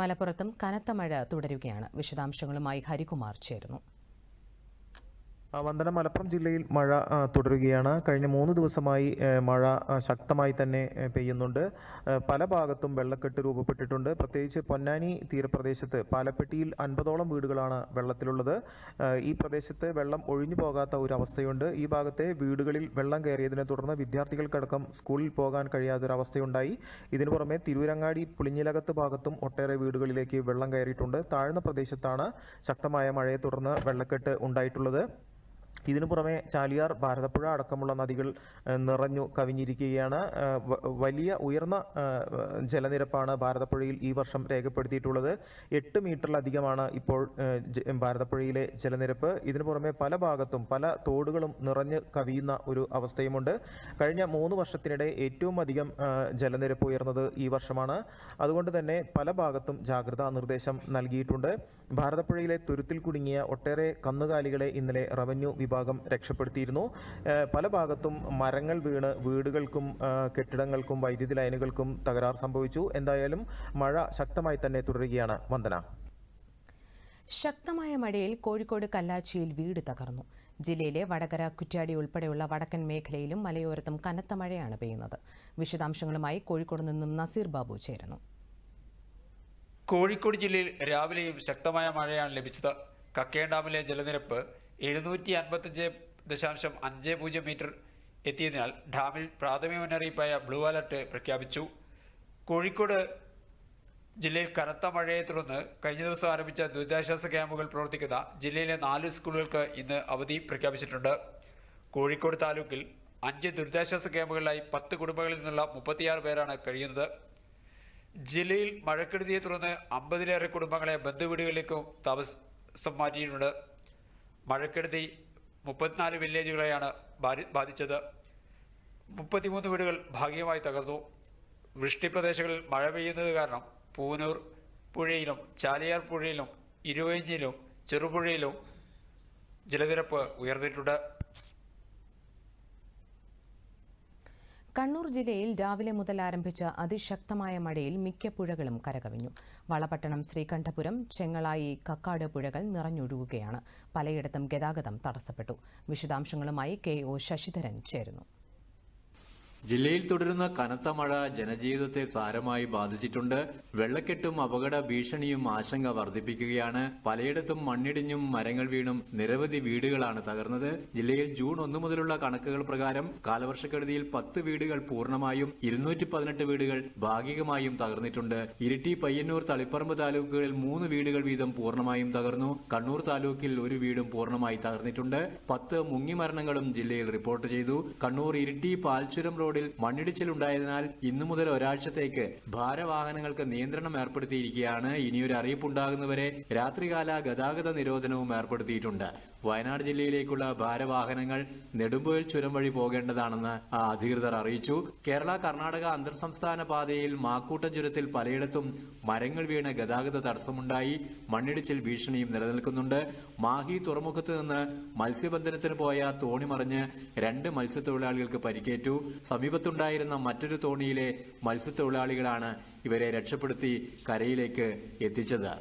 മലപ്പുറത്തും കനത്ത മഴ തുടരുകയാണ്. വിശദാംശങ്ങളുമായി ഹരികുമാർ ചേരുന്നു. വന്ദന മലപ്പുറം ജില്ലയിൽ മഴ തുടരുകയാണ്. കഴിഞ്ഞ മൂന്ന് ദിവസമായി മഴ ശക്തമായി തന്നെ പെയ്യുന്നുണ്ട്. പല ഭാഗത്തും വെള്ളക്കെട്ട് രൂപപ്പെട്ടിട്ടുണ്ട്. പ്രത്യേകിച്ച് പൊന്നാനി തീരപ്രദേശത്ത് പാലപ്പെട്ടിയിൽ അൻപതോളം വീടുകളാണ് വെള്ളത്തിലുള്ളത്. ഈ പ്രദേശത്ത് വെള്ളം ഒഴിഞ്ഞു പോകാത്ത ഒരു അവസ്ഥയുണ്ട് ഈ ഭാഗത്തെ വീടുകളിൽ വെള്ളം കയറിയതിനെ തുടർന്ന് വിദ്യാർത്ഥികൾക്കടക്കം സ്കൂളിൽ പോകാൻ കഴിയാത്തൊരവസ്ഥയുണ്ടായി. ഇതിനു പുറമെ തിരൂരങ്ങാടി പുളിഞ്ഞിലകത്ത് ഭാഗത്തും ഒട്ടേറെ വീടുകളിലേക്ക് വെള്ളം കയറിയിട്ടുണ്ട്. താഴ്ന്ന പ്രദേശത്താണ് ശക്തമായ മഴയെ തുടർന്ന് വെള്ളക്കെട്ട് ഉണ്ടായിട്ടുള്ളത്. ഇതിനു പുറമെ ചാലിയാർ ഭാരതപ്പുഴ അടക്കമുള്ള നദികൾ നിറഞ്ഞു കവിഞ്ഞിരിക്കുകയാണ്. വലിയ ഉയർന്ന ജലനിരപ്പാണ് ഭാരതപ്പുഴയിൽ ഈ വർഷം രേഖപ്പെടുത്തിയിട്ടുള്ളത്. എട്ട് മീറ്ററിലധികമാണ് ഇപ്പോൾ ഭാരതപ്പുഴയിലെ ജലനിരപ്പ്. ഇതിനു പുറമെ പല ഭാഗത്തും പല തോടുകളും നിറഞ്ഞ് കവിയുന്ന ഒരു അവസ്ഥയുമുണ്ട്. കഴിഞ്ഞ മൂന്ന് വർഷത്തിനിടെ ഏറ്റവും അധികം ജലനിരപ്പ് ഉയർന്നത് ഈ വർഷമാണ്. അതുകൊണ്ട് തന്നെ പല ഭാഗത്തും ജാഗ്രതാ നിർദ്ദേശം നൽകിയിട്ടുണ്ട്. ഭാരതപ്പുഴയിലെ തുരുത്തിൽ കുടുങ്ങിയ ഒട്ടേറെ കന്നുകാലികളെ ഇന്നലെ റവന്യൂ വിഭാഗം രക്ഷപ്പെടുത്തിയിരുന്നു. ഏഹ് പല ഭാഗത്തും മരങ്ങൾ വീണ് വീടുകൾക്കും കെട്ടിടങ്ങൾക്കും വൈദ്യുതി ലൈനുകൾക്കും തകരാർ സംഭവിച്ചു. എന്തായാലും മഴ ശക്തമായി തന്നെ തുടരുകയാണ്. വന്ദന. ശക്തമായ മഴയിൽ കോഴിക്കോട് കല്ലാച്ചിയിൽ വീട് തകർന്നു. ജില്ലയിലെ വടകര കുറ്റ്യാടി ഉൾപ്പെടെയുള്ള വടക്കൻ മേഖലയിലും മലയോരത്തും കനത്ത മഴയാണ് പെയ്യുന്നത്. വിശദാംശങ്ങളുമായി കോഴിക്കോട് നിന്നും നസീർ ബാബു ചേരുന്നു. കോഴിക്കോട് ജില്ലയിൽ രാവിലെയും ശക്തമായ മഴയാണ് ലഭിച്ചത്. കക്കയം ഡാമിലെ ജലനിരപ്പ് എഴുന്നൂറ്റി അൻപത്തഞ്ച് ദശാംശം അഞ്ച് പൂജ്യം മീറ്റർ എത്തിയതിനാൽ ഡാമിൽ പ്രാഥമിക മുന്നറിയിപ്പായ ബ്ലൂ അലർട്ട് പ്രഖ്യാപിച്ചു. കോഴിക്കോട് ജില്ലയിൽ കനത്ത മഴയെ തുടർന്ന് കഴിഞ്ഞ ദിവസം ആരംഭിച്ച ദുരിതാശ്വാസ ക്യാമ്പുകൾ പ്രവർത്തിക്കുന്ന ജില്ലയിലെ നാല് സ്കൂളുകൾക്ക് ഇന്ന് അവധി പ്രഖ്യാപിച്ചിട്ടുണ്ട്. കോഴിക്കോട് താലൂക്കിൽ അഞ്ച് ദുരിതാശ്വാസ ക്യാമ്പുകളിലായി പത്ത് കുടുംബങ്ങളിൽ നിന്നുള്ള മുപ്പത്തിയാറ് പേരാണ് കഴിയുന്നത്. ജില്ലയിൽ മഴക്കെടുതിയെ തുടർന്ന് അമ്പതിലേറെ കുടുംബങ്ങളെ ബന്ധുവീടുകളിലേക്കും താമസം മാറ്റിയിട്ടുണ്ട്. മഴക്കെടുതി മുപ്പത്തിനാല് വില്ലേജുകളെയാണ് ബാധിച്ചത്. മുപ്പത്തിമൂന്ന് വീടുകൾ ഭാഗികമായി തകർന്നു. വൃഷ്ടിപ്രദേശങ്ങളിൽ മഴ പെയ്യുന്നത് കാരണം പൂനൂർ പുഴയിലും ചാലിയാർ പുഴയിലും ഇരുവഴിഞ്ഞിലും ചെറുപുഴയിലും ജലനിരപ്പ് ഉയർന്നിട്ടുണ്ട്. കണ്ണൂർ ജില്ലയിൽ രാവിലെ മുതൽ ആരംഭിച്ച അതിശക്തമായ മഴയിൽ മിക്ക പുഴകളും കരകവിഞ്ഞു. വളപട്ടണം ശ്രീകണ്ഠപുരം ചെങ്ങളായി കക്കാട് പുഴകൾ നിറഞ്ഞൊഴുകുകയാണ്. പലയിടത്തും ഗതാഗതം തടസ്സപ്പെട്ടു. വിശദാംശങ്ങളുമായി കെ ഒ ശശിധരൻ ചേരുന്നു. ജില്ലയിൽ തുടരുന്ന കനത്ത മഴ ജനജീവിതത്തെ സാരമായി ബാധിച്ചിട്ടുണ്ട്. വെള്ളക്കെട്ടും അപകട ഭീഷണിയും ആശങ്ക വർദ്ധിപ്പിക്കുകയാണ്. പലയിടത്തും മണ്ണിടിഞ്ഞും മരങ്ങൾ വീണും നിരവധി വീടുകളാണ് തകർന്നത്. ജില്ലയിൽ ജൂൺ ഒന്നു മുതലുള്ള കണക്കുകൾ പ്രകാരം കാലവർഷക്കെടുതിയിൽ പത്ത് വീടുകൾ പൂർണമായും ഇരുന്നൂറ്റി പതിനെട്ട് വീടുകൾ ഭാഗികമായും തകർന്നിട്ടുണ്ട്. ഇരിട്ടി പയ്യന്നൂർ തളിപ്പറമ്പ് താലൂക്കുകളിൽ മൂന്ന് വീടുകൾ വീതം പൂർണമായും തകർന്നു. കണ്ണൂർ താലൂക്കിൽ ഒരു വീടും പൂർണമായി തകർന്നിട്ടുണ്ട്. പത്ത് മുങ്ങിമരണങ്ങളും ജില്ലയിൽ റിപ്പോർട്ട് ചെയ്തു. കണ്ണൂർ ഇരിട്ടി പാൽച്ചുരം റോഡിൽ മണ്ണിടിച്ചിലുണ്ടായതിനാൽ ഇന്നു മുതൽ ഒരാഴ്ചത്തേക്ക് ഭാരവാഹനങ്ങൾക്ക് നിയന്ത്രണം ഏർപ്പെടുത്തിയിരിക്കുകയാണ്. ഇനിയൊരു അറിയിപ്പുണ്ടാകുന്നവരെ രാത്രികാല ഗതാഗത നിരോധനവും ഏർപ്പെടുത്തിയിട്ടുണ്ട്. വയനാട് ജില്ലയിലേക്കുള്ള ഭാരവാഹനങ്ങൾ നെടുമ്പുഴ ചുരം വഴി പോകേണ്ടതാണെന്ന് അധികൃതർ അറിയിച്ചു. കേരള കർണാടക അന്തർ സംസ്ഥാന പാതയിൽ മാക്കൂട്ടം ചുരത്തിൽ പലയിടത്തും മരങ്ങൾ വീണ് ഗതാഗത തടസ്സമുണ്ടായി. മണ്ണിടിച്ചിൽ ഭീഷണിയും നിലനിൽക്കുന്നുണ്ട്. മാഹി തുറമുഖത്ത് നിന്ന് മത്സ്യബന്ധനത്തിന് പോയ തോണി മറിഞ്ഞ് രണ്ട് മത്സ്യത്തൊഴിലാളികൾക്ക് പരിക്കേറ്റു. സമീപത്തുണ്ടായിരുന്ന മറ്റൊരു തോണിയിലെ മത്സ്യത്തൊഴിലാളികളാണ് ഇവരെ രക്ഷപ്പെടുത്തി കരയിലേക്ക് എത്തിച്ചത്.